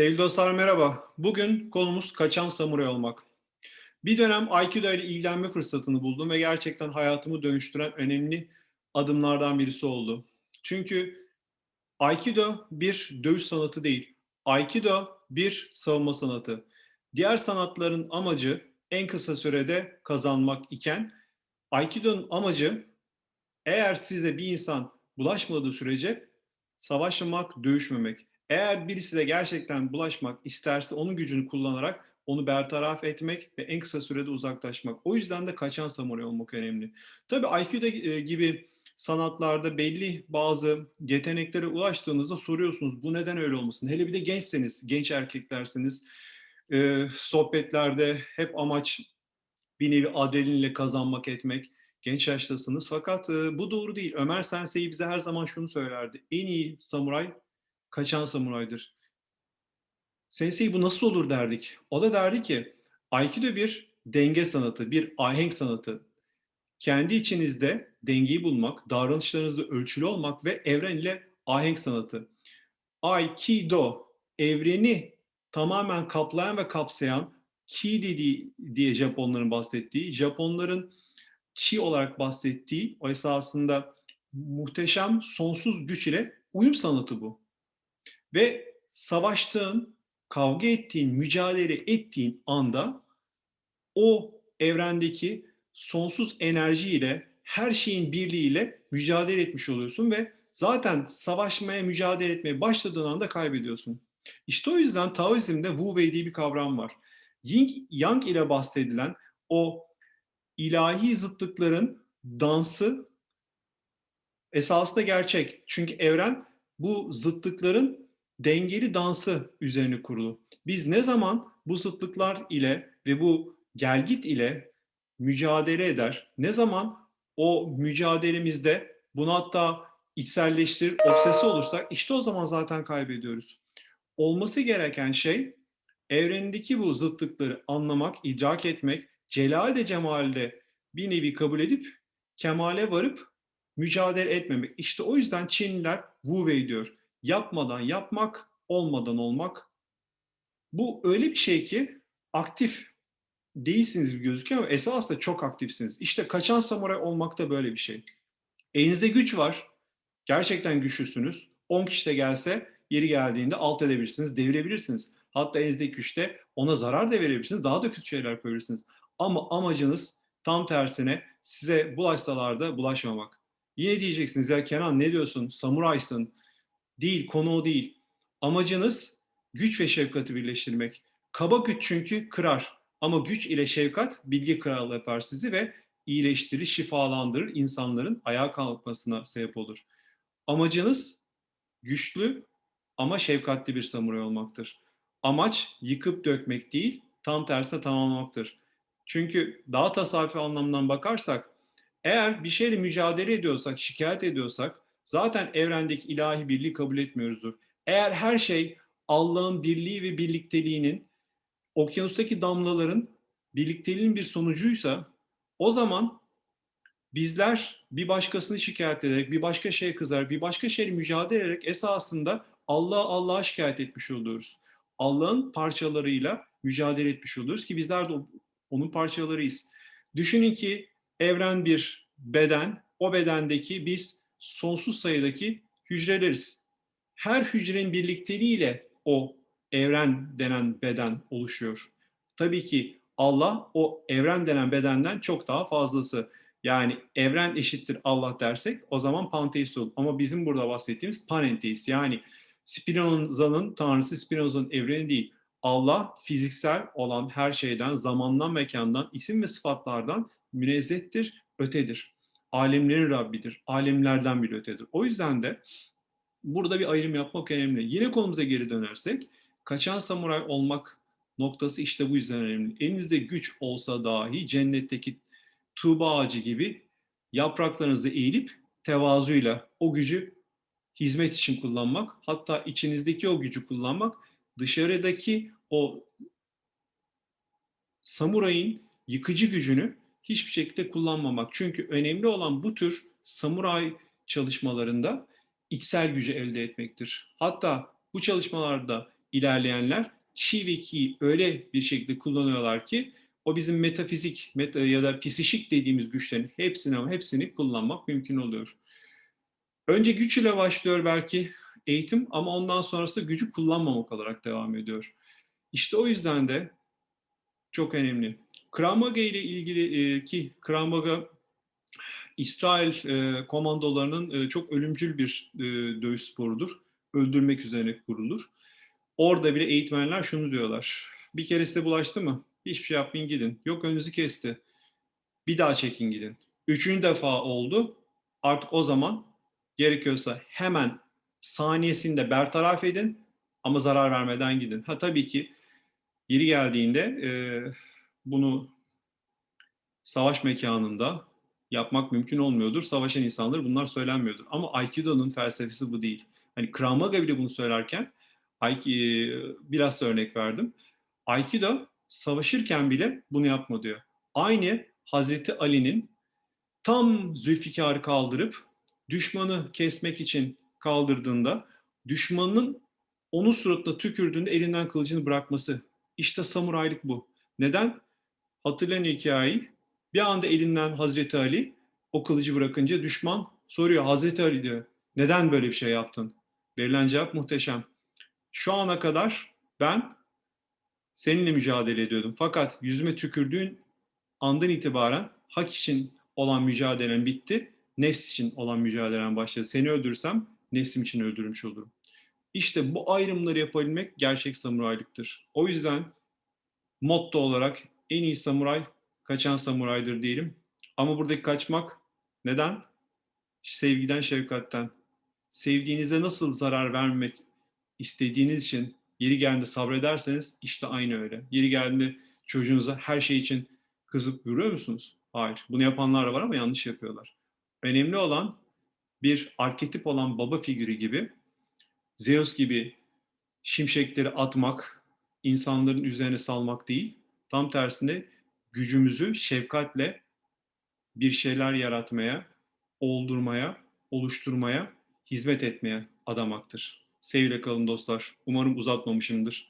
Sevgili dostlar merhaba. Bugün konumuz kaçan samuray olmak. Bir dönem Aikido ile ilgilenme fırsatını buldum ve gerçekten hayatımı dönüştüren önemli adımlardan birisi oldu. Çünkü Aikido bir dövüş sanatı değil. Aikido bir savunma sanatı. Diğer sanatların amacı en kısa sürede kazanmak iken Aikido'nun amacı eğer size bir insan bulaşmadığı sürece savaşmamak, dövüşmemek. Eğer birisi de gerçekten bulaşmak isterse onun gücünü kullanarak onu bertaraf etmek ve en kısa sürede uzaklaşmak. O yüzden de kaçan samuray olmak önemli. Tabii Aikido e, gibi sanatlarda belli bazı yeteneklere ulaştığınızda soruyorsunuz bu neden öyle olmasın? Hele bir de gençseniz, genç erkeklersiniz. Ee, sohbetlerde hep amaç bir nevi adrenalinle kazanmak etmek. Genç yaştasınız fakat e, bu doğru değil. Ömer Sensei bize her zaman şunu söylerdi. En iyi samuray kaçan samuraydır. Sensei bu nasıl olur derdik. O da derdi ki Aikido bir denge sanatı, bir ahenk sanatı. Kendi içinizde dengeyi bulmak, davranışlarınızda ölçülü olmak ve evren ile ahenk sanatı. Aikido, evreni tamamen kaplayan ve kapsayan ki dediği diye Japonların bahsettiği, Japonların chi olarak bahsettiği o esasında muhteşem sonsuz güç ile uyum sanatı bu. Ve savaştığın, kavga ettiğin, mücadele ettiğin anda o evrendeki sonsuz enerjiyle, her şeyin birliğiyle mücadele etmiş oluyorsun ve zaten savaşmaya, mücadele etmeye başladığın anda kaybediyorsun. İşte o yüzden Taoizm'de Wu Wei diye bir kavram var. Yin Yang ile bahsedilen o ilahi zıtlıkların dansı esasında gerçek. Çünkü evren bu zıtlıkların dengeli dansı üzerine kurulu. Biz ne zaman bu zıtlıklar ile ve bu gelgit ile mücadele eder, ne zaman o mücadelemizde bunu hatta içselleştirir, obsesi olursak işte o zaman zaten kaybediyoruz. Olması gereken şey evrendeki bu zıtlıkları anlamak, idrak etmek, celal cemalde bir nevi kabul edip kemale varıp mücadele etmemek. İşte o yüzden Çinliler Wu Wei diyor yapmadan yapmak, olmadan olmak. Bu öyle bir şey ki aktif değilsiniz gibi gözüküyor ama esasında çok aktifsiniz. İşte kaçan samuray olmak da böyle bir şey. Elinizde güç var. Gerçekten güçlüsünüz. 10 kişi de gelse yeri geldiğinde alt edebilirsiniz, devirebilirsiniz. Hatta elinizdeki güçte ona zarar da verebilirsiniz. Daha da kötü şeyler yapabilirsiniz. Ama amacınız tam tersine size bulaşsalar da bulaşmamak. Yine diyeceksiniz ya Kenan ne diyorsun? Samuraysın Değil, konu o değil. Amacınız güç ve şefkati birleştirmek. Kaba güç çünkü kırar. Ama güç ile şefkat bilgi kralı yapar sizi ve iyileştirir, şifalandırır, insanların ayağa kalkmasına sebep olur. Amacınız güçlü ama şefkatli bir samuray olmaktır. Amaç yıkıp dökmek değil, tam tersine tamamlamaktır. Çünkü daha tasavvufi anlamdan bakarsak, eğer bir şeyle mücadele ediyorsak, şikayet ediyorsak, zaten evrendeki ilahi birliği kabul etmiyoruzdur. Eğer her şey Allah'ın birliği ve birlikteliğinin okyanustaki damlaların birlikteliğinin bir sonucuysa o zaman bizler bir başkasını şikayet ederek, bir başka şeye kızar, bir başka şeyle mücadele ederek esasında Allah'a Allah'a şikayet etmiş oluyoruz. Allah'ın parçalarıyla mücadele etmiş oluyoruz ki bizler de onun parçalarıyız. Düşünün ki evren bir beden, o bedendeki biz sonsuz sayıdaki hücreleriz. Her hücrenin birlikteliğiyle o evren denen beden oluşuyor. Tabii ki Allah o evren denen bedenden çok daha fazlası. Yani evren eşittir Allah dersek o zaman panteist olur. Ama bizim burada bahsettiğimiz panenteist yani Spinoza'nın tanrısı Spinoza'nın evreni değil. Allah fiziksel olan her şeyden, zamandan, mekandan, isim ve sıfatlardan münezzehtir, ötedir alemlerin Rabbidir. Alemlerden bile ötedir. O yüzden de burada bir ayrım yapmak önemli. Yine konumuza geri dönersek kaçan samuray olmak noktası işte bu yüzden önemli. Elinizde güç olsa dahi cennetteki tuğba ağacı gibi yapraklarınızı eğilip tevazuyla o gücü hizmet için kullanmak, hatta içinizdeki o gücü kullanmak, dışarıdaki o samurayın yıkıcı gücünü hiçbir şekilde kullanmamak. Çünkü önemli olan bu tür samuray çalışmalarında içsel gücü elde etmektir. Hatta bu çalışmalarda ilerleyenler chi ve ki öyle bir şekilde kullanıyorlar ki o bizim metafizik meta ya da psişik dediğimiz güçlerin hepsini ama hepsini kullanmak mümkün oluyor. Önce güç ile başlıyor belki eğitim ama ondan sonrası gücü kullanmamak olarak devam ediyor. İşte o yüzden de çok önemli. Krav ile ilgili e, ki Krav İsrail e, komandolarının e, çok ölümcül bir e, dövüş sporudur. Öldürmek üzerine kurulur. Orada bile eğitmenler şunu diyorlar. Bir kere size bulaştı mı? Hiçbir şey yapmayın gidin. Yok önünüzü kesti. Bir daha çekin gidin. Üçüncü defa oldu. Artık o zaman gerekiyorsa hemen saniyesinde bertaraf edin ama zarar vermeden gidin. Ha tabii ki yeri geldiğinde e, bunu savaş mekanında yapmak mümkün olmuyordur. Savaşan insanlar bunlar söylenmiyordur. Ama Aikido'nun felsefesi bu değil. Hani Krav Maga bile bunu söylerken Aikido, biraz örnek verdim. Aikido savaşırken bile bunu yapma diyor. Aynı Hazreti Ali'nin tam Zülfikar'ı kaldırıp düşmanı kesmek için kaldırdığında düşmanın onun suratına tükürdüğünde elinden kılıcını bırakması. İşte samuraylık bu. Neden? Hatırlayın hikayeyi. Bir anda elinden Hazreti Ali o kılıcı bırakınca düşman soruyor. Hazreti Ali diyor. Neden böyle bir şey yaptın? Verilen cevap muhteşem. Şu ana kadar ben seninle mücadele ediyordum. Fakat yüzüme tükürdüğün andan itibaren hak için olan mücadelen bitti. Nefs için olan mücadelen başladı. Seni öldürsem nefsim için öldürmüş olurum. İşte bu ayrımları yapabilmek gerçek samuraylıktır. O yüzden motto olarak en iyi samuray kaçan samuraydır diyelim. Ama buradaki kaçmak neden? Sevgiden, şefkatten. Sevdiğinize nasıl zarar vermek istediğiniz için yeri geldiğinde sabrederseniz işte aynı öyle. Yeri geldiğinde çocuğunuza her şey için kızıp vuruyor musunuz? Hayır. Bunu yapanlar var ama yanlış yapıyorlar. Önemli olan bir arketip olan baba figürü gibi Zeus gibi şimşekleri atmak, insanların üzerine salmak değil. Tam tersine gücümüzü şefkatle bir şeyler yaratmaya, oldurmaya, oluşturmaya, hizmet etmeye adamaktır. Sevgiyle kalın dostlar. Umarım uzatmamışımdır.